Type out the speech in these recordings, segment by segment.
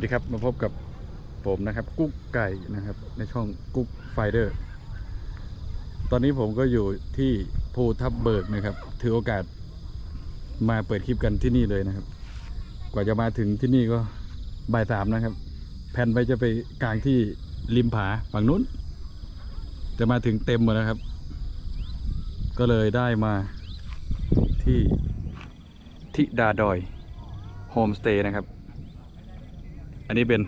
วัสดีครับมาพบกับผมนะครับ กุ๊กไก่นะครับ ในช่องกุ๊กไฟเดอร์ ตอนนี้ผมก็อยู่ที่ภูทับเบิกนะครับ ถือโอกาสมาเปิดคลิปกันที่นี่เลยนะครับ กว่าจะมาถึงที่นี่ก็บ่ายสามนะครับ แผนไปจะไปกลางที่ริมผาฝั่งนู้นแต่มาถึงเต็มหมดแล้วครับ ก็เลยได้มาที่ทิดาดอยโฮมสเตย์นะครับ อันนี้เป็น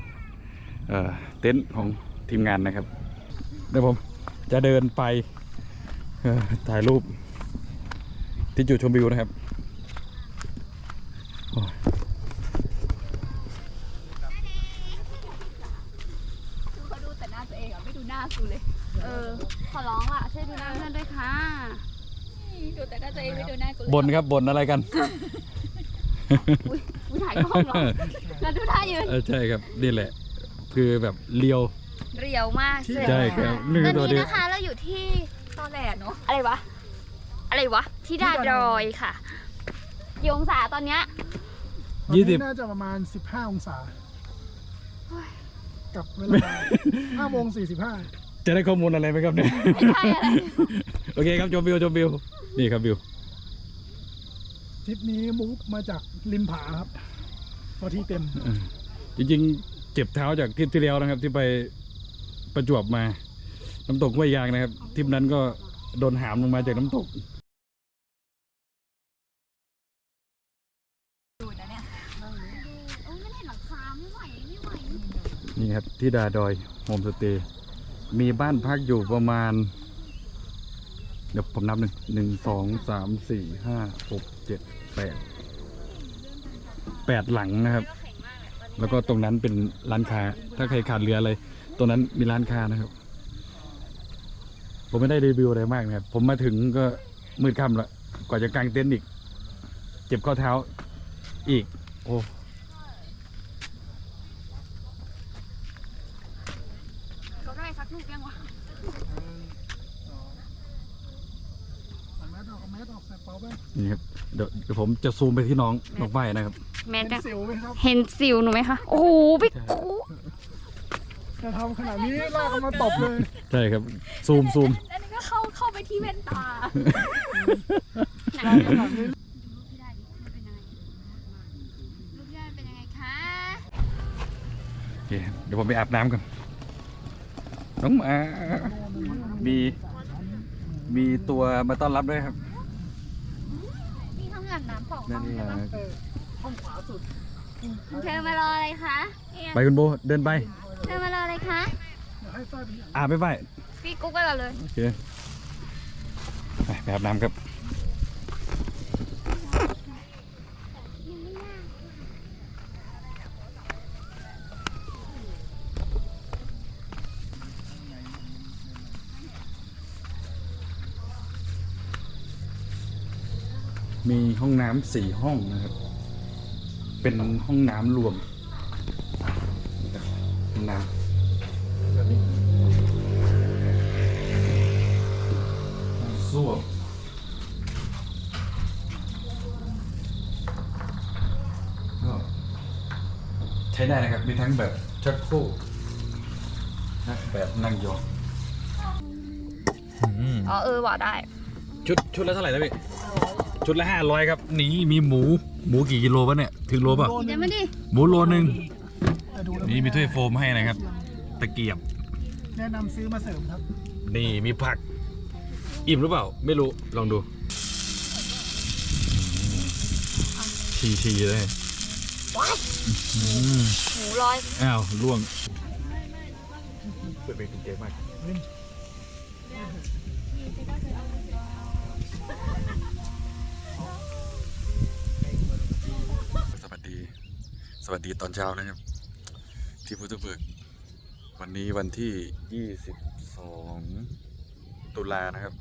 เอ่อเต็นท์ของทีมงานนะครับ เดี๋ยวผมจะเดินไปเอ่อถ่ายรูปที่จุดชมวิวนะครับโอ้ยคือเขาดูแต่หน้าตัวเองอะไม่ดูหน้ากูเลย เออ ขอร้องอะช่วยดูหน้าเพื่อนด้วยค่ะ ดูแต่หน้าตัวเองไม่ดูหน้ากูเลยบนครับบนอะไรกัน อุ้ยอุ้ยถ่ายกล้องเหรอแล้วดูท่ายืน เออใช่ครับนี่แหละ คือแบบเลียว เรียวมากใช่ครับนี่ตคืออนตัวนี้เดียว นะคะเราอยู่ที่ตอนแหลเนาะอะไรวะ อะไรวะที่ดาดอยค่ะกี่องศาตอนเนี้ยยี่สิบตอนนี้น่าจะประมาณ 15 องศาโอ้ยกับเวลา5โมง45จะได้ข้อมูลอะไรไหมครับเนี่ย ไม่ใช่อะไร โอเคครับชมวิวชมวิวนี่ครับวิว ทริปนี้มูฟมาจากริมผาครับพอที่เต็ม จริงๆ เจ็บเท้าจากทริปที่แล้วนะครับ ที่ไปประจวบมา น้ำตกห้วยยางนะครับทริปนั้นก็โดนหามลงมาจากน้ำตก ดูนะเนี่ยโอ้ยมันเห็นหลังคาไม่ไหวไม่ไหวนี่ครับที่ดาดอยโฮมสเตย์มีบ้านพักอยู่ประมาณ เดี๋ยวผมนับหนึ่งหนึ่งสองสามสี่ห้าหก เจ็ดแปดแปดหลังนะครับ แล้วก็ตรงนั้นเป็นร้านค้า ถ้าใครขาดเรืออะไรตรงนั้นมีร้านค้านะครับ ผมไม่ได้รีวิวอะไรมากนะครับ ผมมาถึงก็มืดค่ำละกว่าจะกางเต็นท์อีก เจ็บข้อเท้าอีก โอ้เขาได้สักลูกยังวะเอาแมสออกเอาแมสออกใส่เป๋าไปนี่ครับ เดี๋ยวเดี๋ยวผมจะซูมไปที่น้องน้องฝ้ายนะครับ แมเป็ทนสิวไหมครับเห็นสิวหนูไหมคะ โอ้โหพี่กูจะทำขนาดนี้ลากกันมาตบเลยใช่ครับ ซูมซูมแล้วนี่ก็เข้าเข้าไปที่แว่นตาไหนลากขนาดนี้ลูกพี่ได้ดิมันเป็นยังไงลูกพี่ได้มันเป็นยังไงคะ โอเคเดี๋ยวผมไปอาบน้ำก่อนน้องหมามีมีตัวมาต้อนรับด้วยครับมีห้ องอาบน้ำสองห้นั่อนงแหใช่ละปะเออห้องขวาสุดเธอมารออะไรคะเนี่ยไปคุณโบเดินไปเธอมารออะไรคะเดี๋ยวให้ฝ้ายไปอาบไปไปพี่กุ๊กไปรอเลย โอเคไปไปอาบน้ำครับ ห้องน้ำสี่ห้องนะครับ เป็นห้องน้ำรวมห้องน้ำแบบนี้ห้องส้วมก็ใช้ได้นะครับ มีทั้งแบบชักโครกและแบบนั่งยอง อ๋อเออบอกได้ ชุดชุดละเท่าไหร่นะพี่ ชุดละห้าร้อยครับ นี่มีหมู หมูกี่กิโลวะเนี่ย ถึงโลป่ะโดนเดี๋ยวมาดิ หมูโลนึงแต่ดูแล้วนี่มีถ้วยโฟมให้นะครับ ตะเกียบ แนะนำซื้อมาเสริมครับ นี่มีผัก อิ่มหรือเปล่า ไม่รู้ ลองดูชีชีเลยอืมหมูลอย อ้าวล่วงเปิดเป็นเก๋มากสวัสดี ส วัสดีตอนเช้านะครับ ที่พุทธเบิกวันนี้วันที่ 22 ตุลานะครับ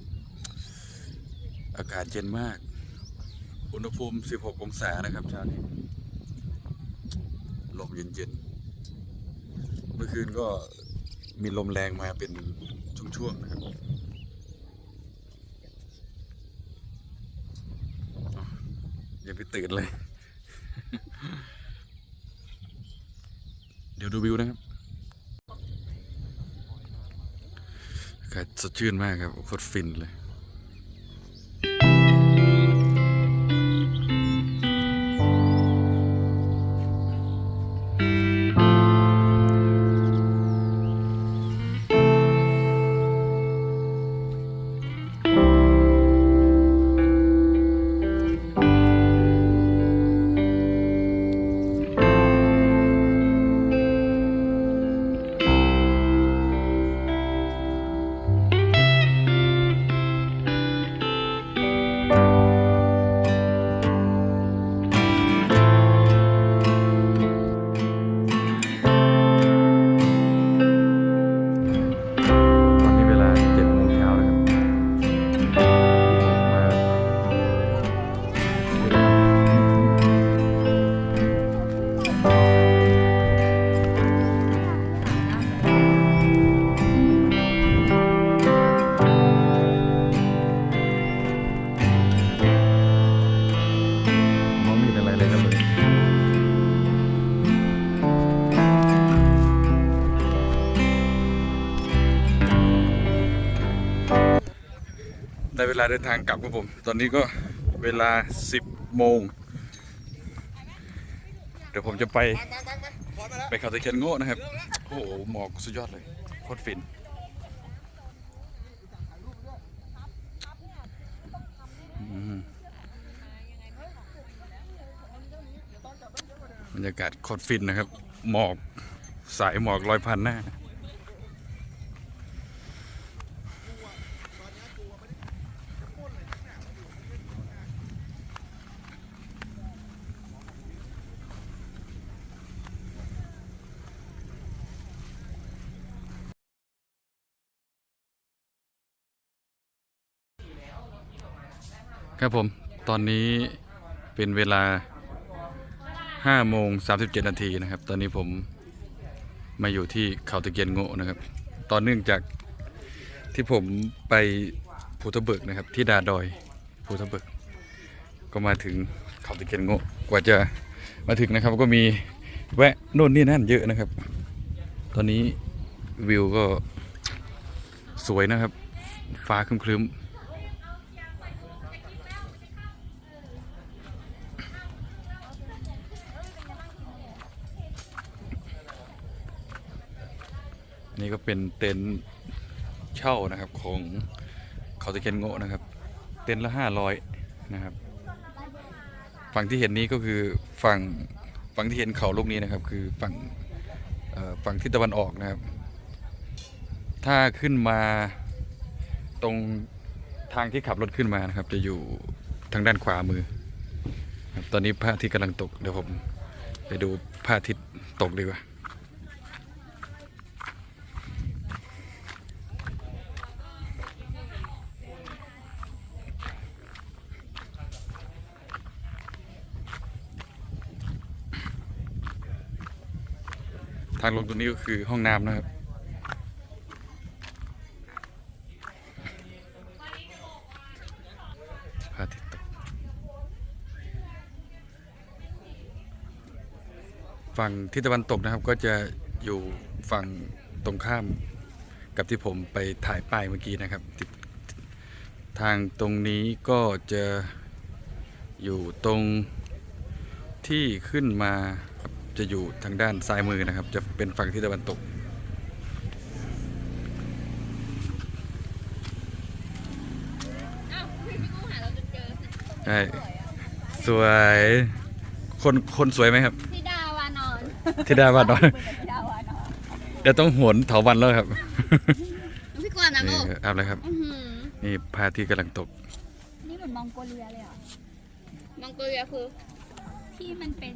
อากาศเย็นมาก อุณหภูมิ 16 องศานะครับเช้านี้ลมเย็นๆ เมื่อคืนก็มีลมแรงมาเป็นช่วงๆนะครับอยังไปตื่นเลย ดี๋ยวดูวิวนะครับอากาศสดชื่นมากครับโคตรฟินเลย ลาเดินทางกลับครับผม ตอนนี้ก็เวลา 10 โมง เดี๋ยวผมจะไป ไปเขาตะเคียนโง่นะครับ โอ้โห หมอกสุดยอดเลย โคตรฟินอืมบรรยากาศโคตรฟินนะครับ หมอกสายหมอกลอยพันหน้า ครับผมตอนนี้เป็นเวลา5โมง37 นาทีนะครับ ตอนนี้ผมมาอยู่ที่เขาตะเกียนโง่นะครับ ตอนเนื่องจากที่ผมไปภูทะเบิกนะครับ ที่ดาดอยภูทะเบิก ก็มาถึงเขาตะเกียนโง่กว่าจะมาถึงนะครับ ก็มีแวะโน่นนี่นั่นเยอะนะครับ ตอนนี้วิวก็สวยนะครับ ฟ้าครึ้มๆ นี่ก็เป็นเต็นท์เช่านะครับของเขาตะเคียนโง่นะครับ เต็นท์ละห้าร้อยนะครับ ฝั่งที่เห็นนี้ก็คือฝั่งฝั่งที่เห็นเขาลูกนี้นะครับ คือฝั่งฝั่งทิศตะวันออกนะครับ ถ้าขึ้นมาตรงทางที่ขับรถขึ้นมานะครับ จะอยู่ทางด้านขวามือครับตอนนี้พระอาทิตย์กำลังตกเดี๋ยวผมไปดูพระอาทิตย์ตกดีกว่า ทางลงตรงนี้ก็คือห้องน้ำนะครับ พาทิตตกฝั่งทิศตะวันตกนะครับก็จะอยู่ฝั่งตรงข้ามกับที่ผมไปถ่ายป้ายเมื่อกี้นะครับ ทางตรงนี้ก็จะอยู่ตรงที่ขึ้นมา จะอยู่ทางด้านซ้ายมือนะครับ จะเป็นฝั่งทิศตะวันตก ใช่ สวย คนคนสวยไหมครับธิดาวานอนธิดาวันนอนเดี๋ยวต้องโหนเถาวันแล้วครับพี่กวนนะนี่ลูกเอาเลยครับอื้อหือนี่พระอาทิตย์กำลังตก นี่เหมือนมองโกเลียเลยอะมองโกเลียคือที่มันเป็น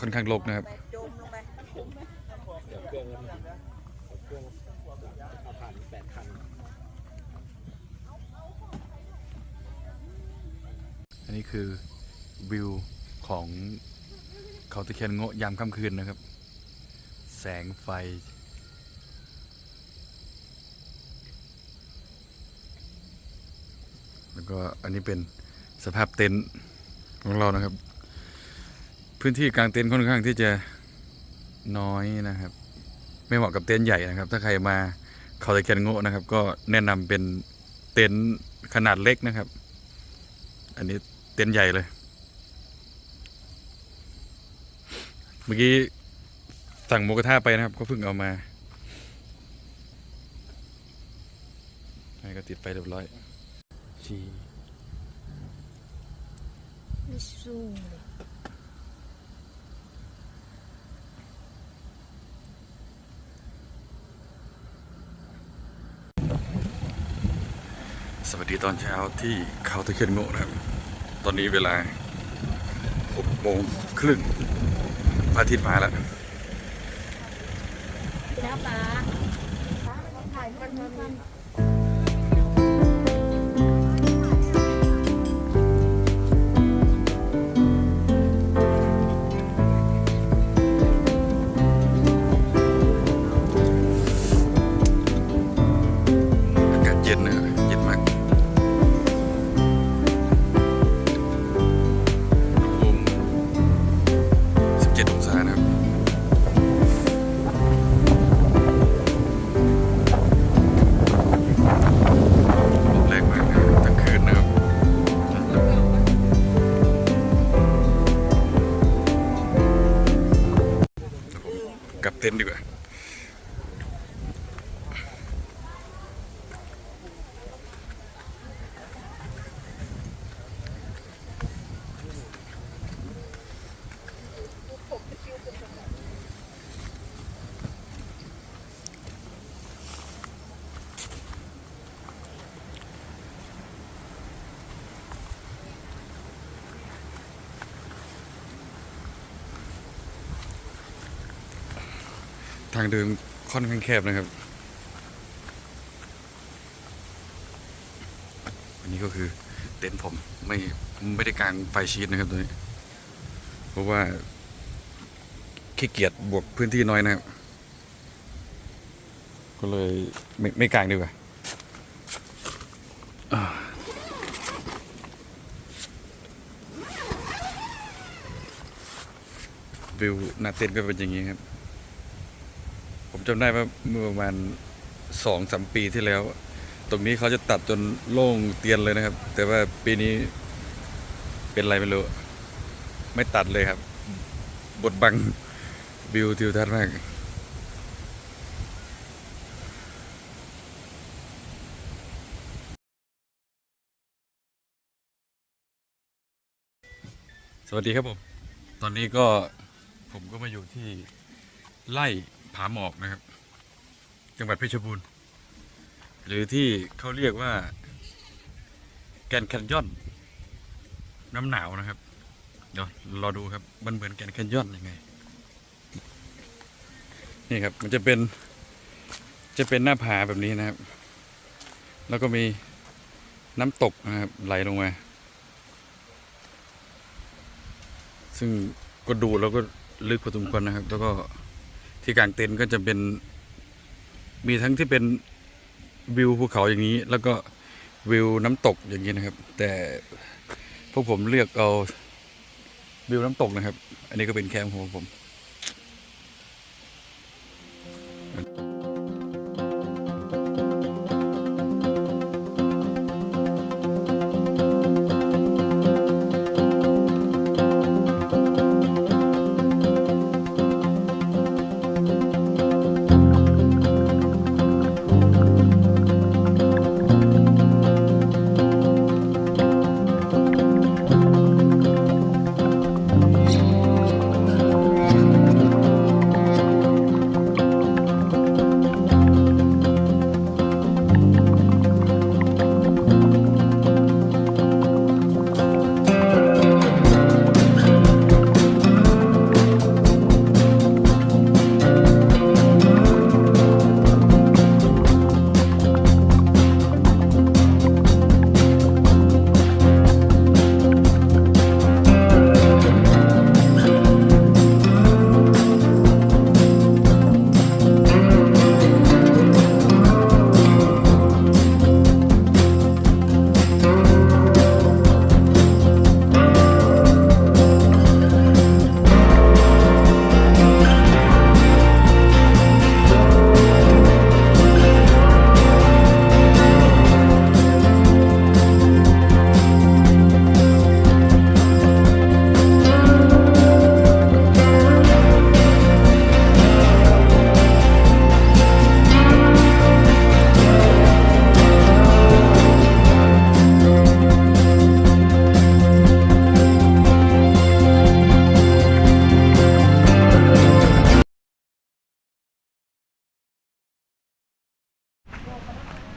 ค่อนข้างลกนะครับอันนี้คือวิวของเขาตะเคียนโง่ยามค่ำคืนนะครับ แสงไฟแล้วก็อันนี้เป็นสภาพเต็นท์ของเรานะครับ พื้นที่กลางเต็นท์ค่อนข้างที่จะน้อยนะครับ ไม่เหมาะกับเต็นท์ใหญ่นะครับ ถ้าใครมาเขาตะเคียนโงะนะครับ ก็แนะนำเป็นเต็นท์ขนาดเล็กนะครับ อันนี้เต็นท์ใหญ่เลย เมื่อกี้สั่งหมูกระทะไปนะครับ ก็เพิ่งเอามาให้ก็ติดไฟเรียบร้อยชีไม่ สวัสดีตอนเช้าที่เขาตะเคียนโง่นะครับ ตอนนี้เวลา6โมงครึ่งพระอาทิตย์มาแล้วแล้วปลาถ่ายมันมัน กลับเต็นท์ดีกว่าทางเดินค่อนข้างแคบนะครับ อันนี้ก็คือเต็นท์ผมไม่ไม่ได้กางไฟชีตนะครับตัวนี้ เพราะว่าขี้เกียจบวกพื้นที่น้อยนะครับ ก็เลยไม่ไม่กางดีกว่าอ่าวิวหน้าเต็นท์ก็เป็นอย่างนี้ครับ ผมจำได้ว่าเมื่อประมาณสองสามปีที่แล้ว ตรงนี้เขาจะตัดจนโล่งเตียนเลยนะครับ แต่ว่าปีนี้เป็นอะไรไม่รู้ ไม่ตัดเลยครับบดบังวิวทิวทัศน์มากสวัสดีครับผม ตอนนี้ก็ผมก็มาอยู่ที่ไล่ ผาหมอกนะครับ จังหวัดเพชรบูรณ์ หรือที่เขาเรียกว่า แกนแคนยอน น้ำหนาวนะครับ เดี๋ยวรอดูครับ มันเหมือนแกนแคนยอนยังไง นี่ครับ มันจะเป็น จะเป็นหน้าผาแบบนี้นะครับ แล้วก็มีน้ำตกนะครับไหลลงมา ซึ่งก็ดูแล้วก็ลึกพอสมควรนะครับ แล้วก็ ที่กลางเต็นท์ก็จะเป็น มีทั้งที่เป็นวิวภูเขาอย่างนี้ แล้วก็วิวน้ำตกอย่างนี้นะครับ แต่พวกผมเลือกเอาวิวน้ำตกนะครับ อันนี้ก็เป็นแคมป์ของผม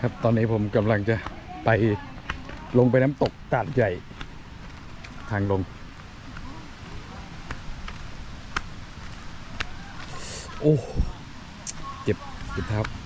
ครับ ตอนนี้ผมกำลังจะไปลงไปน้ำตกตาดใหญ่ ทางลง โอ้ เจ็บ เจ็บเท้า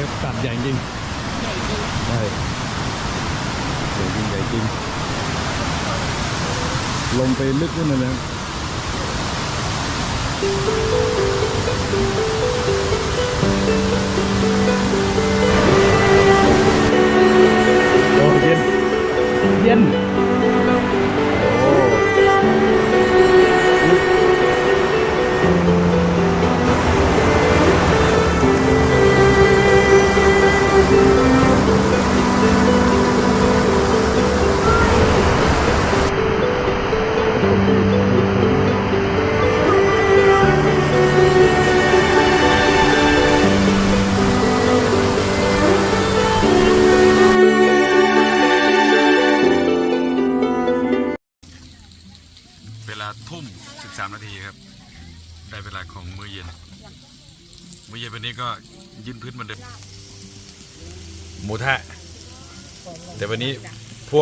ครับตัดใหญ่จริงใหญ่จริงใช่ใหญ่จริงใหญ่จริงลงไปลึกขึ้นเลยนะครับโอ้เย็นเย็น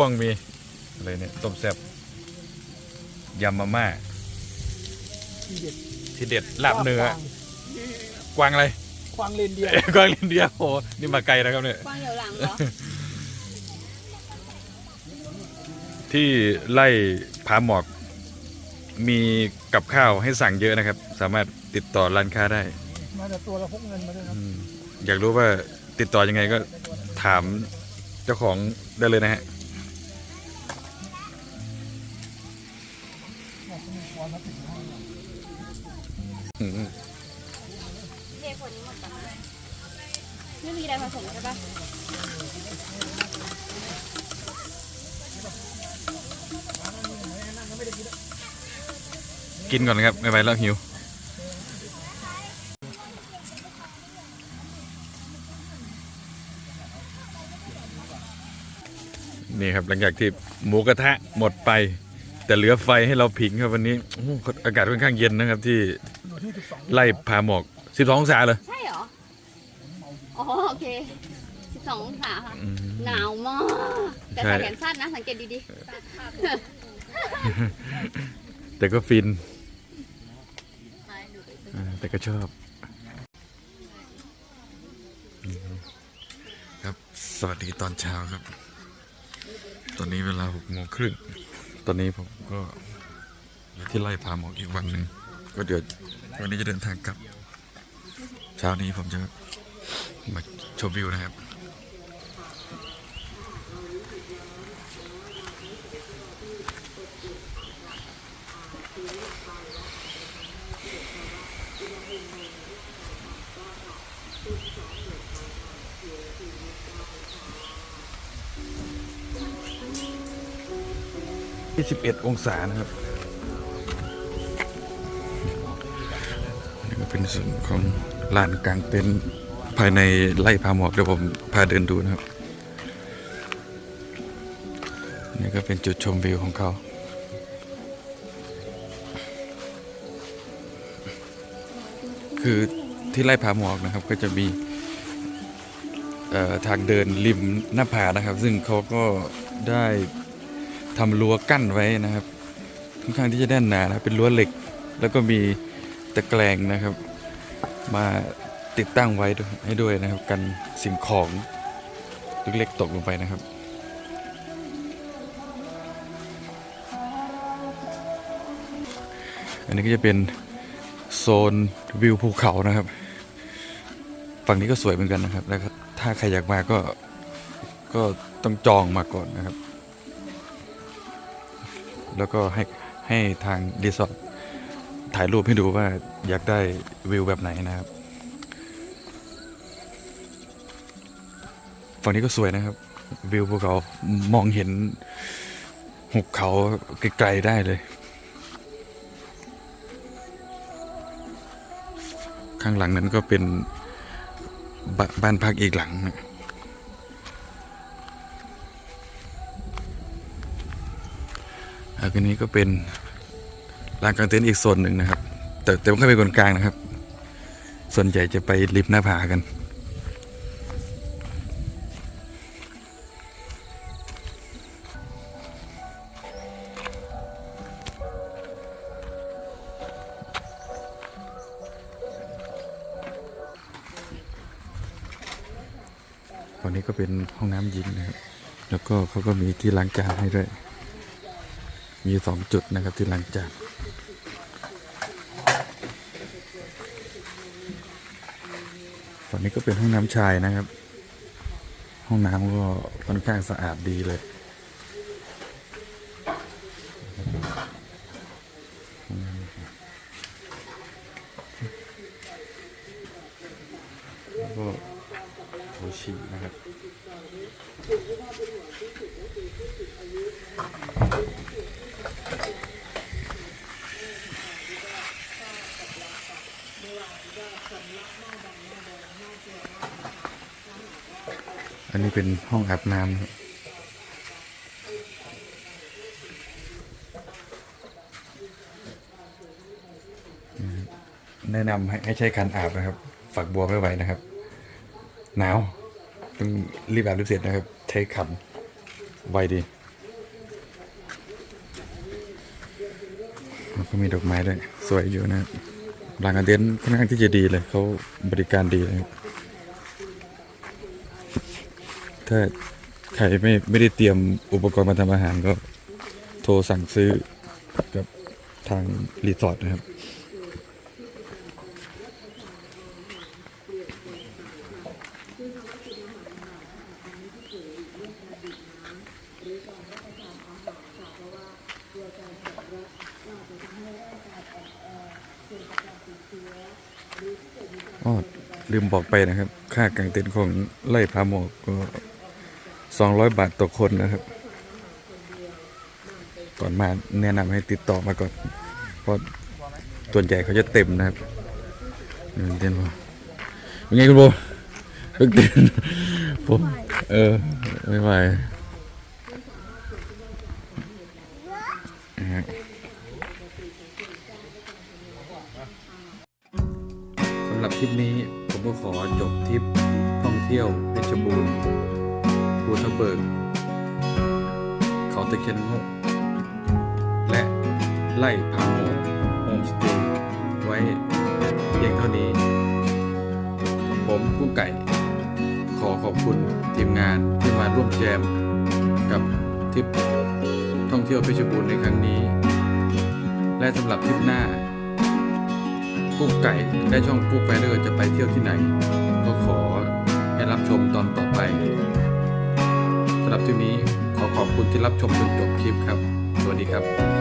วงมีอะไรเนี่ยต้มแซ่บยำมาม่าทีเด็ดที่เด็ดลาบเนื้อกวางอะไรควางเลนเดียเอ้ยกวางลินเดียโอ้โหนี่มาไกลนะครับเนี่ยกว้างเดี๋ยวหลังเหรอที่ไล่ผาหมอกมีกับข้าวให้สั่งเยอะนะครับ สามารถติดต่อร้านค้าได้ มาแต่ตัวเราพกเงินมาด้วยครับอืมอยากรู้ว่าติดต่อยังไงก็ถามเจ้าของได้เลยนะฮะ กินก่อนนะครับไม่ไหวแล้วหิวนี่ครับหลังจากที่หมูกระทะหมดไป แต่เหลือไฟให้เราผิงครับวันนี้โอ้โหอากาศค่อนข้างเย็นนะครับที่อยู่ที่สิบสองไล่พาหมอก12องศาเลยใช่เหรอ อ๋อโอเคสิบสององศาค่ะ อืม หนาวมาก แต่ใช่ ใส่แขนสั้นนะ สังเกตดีแต่ก็ฟินอ่า แต่ก็ชอบ ครับสวัสดีตอนเช้าครับ ตอนนี้เวลาหกโมงครึ่งตอนนี้ผมก็อยู่ที่ไล่พาหมอกอีกวันหนึ่งก็เดี๋ยววันนี้จะเดินทางกลับ เช้านี้ผมจะมาชมวิวนะครับ 21 องศานะครับนี่ก็เป็นส่วนของลานกลางเต็นท์ภายในไร่พาหมอกเดี๋ยวผมพาเดินดูนะครับนี่ก็เป็นจุดชมวิวของเขาคือที่ไร่ผาหมอกนะครับก็จะมีทางเดินริมหน้าผานะครับ ซึ่งเขาก็ได้ ทำรั้วกั้นไว้นะครับค่อนข้างที่จะแน่นหนานะครับเป็นรั้วเหล็ก แล้วก็มีตะแกรงนะครับ มาติดตั้งไว้ให้ด้วยนะครับ กันสิ่งของเล็กๆตกลงไปนะครับอันนี้ก็จะเป็นโซนวิวภูเขานะครับ ฝั่งนี้ก็สวยเหมือนกันนะครับ แล้วถ้าใครอยากมาก็ก็ต้องจองมาก่อนนะครับ แล้วก็ให้ให้ทางรีสอร์ทถ่ายรูปให้ดูว่าอยากได้วิวแบบไหนนะครับ ฝั่งนี้ก็สวยนะครับ วิวภูเขามองเห็นหุบเขาไกลๆได้เลย ข้างหลังนั้นก็เป็นบบ้านพักอีกหลังนะ อันนี้ก็เป็นลานกลางเต็นท์อีกโซนหนึ่งนะครับ แต่แต่ไม่ค่อยเป็นคนกลางนะครับ ส่วนใหญ่จะไปริมหน้าผากันฝั่งนี้ก็เป็นห้องน้ำหญิงนะครับ แล้วก็เขาก็มีที่ล้างจานให้ด้วย มีสองจุดนะครับที่ล้างจานฝั่งนี้ก็เป็นห้องน้ำชายนะครับ ห้องน้ำก็ค่อนข้างสะอาดดีเลยแล้วก็โถฉี่นะครับ นนี้เป็นห้องอาบน้ำครับแนะนำให้ให้ใช้คันอาบนะครับ ฝักบัวไม่ไหวนะครับ หนาวต้องรีบอาบรีบเสร็จนะครับ ใช้ขันไวดีแล้วก็มีดอกไม้ด้วย สวยอยู่นะครับหลังอันเดนค่อนข้างที่จะดีเลย เขาบริการดีเลยครับ ถ้าใครไม่ไม่ได้เตรียมอุปกรณ์มาทำอาหารก็โทรสั่งซื้อกับทางรีสอร์ทนะครับ อ๋อลืมบอกไปนะครับ ค่ากางเต็นท์ของไล่พาหมอกก็ สองร้อยบาทต่อคนนะครับ ก่อนมาแนะนำให้ติดต่อมาก่อน เพราะตัวนใหญ่เขาจะเต็มนะครับเออเต็นท์พอเป็นไงคุณโบเพิ่งเต็นผมเออ ไม่ไหวสำหรับทริปนี้ผมก็ขอจบทริปท่องเที่ยวเพชรบูรณ์ ภูทับเบิก เขาตะเคียนโงกและไล่พาโมโฮมสเตย์ไว้เพียงเท่านี้ ผมกุ้งไก่ ขอขอบคุณทีมงานที่มาร่วมแจม กับทริปท่องเที่ยวเพชรบูรณ์ในครั้งนี้ และสำหรับทริปหน้ากุ๊กไก่และช่องกุ๊กไฟเดอร์จะไปเที่ยวที่ไหน ก็ขอให้รับชมตอนต่อไปับที่นี้ขอขอบคุณที่รับชมจนจบคลิปครับ สวัสดีครับ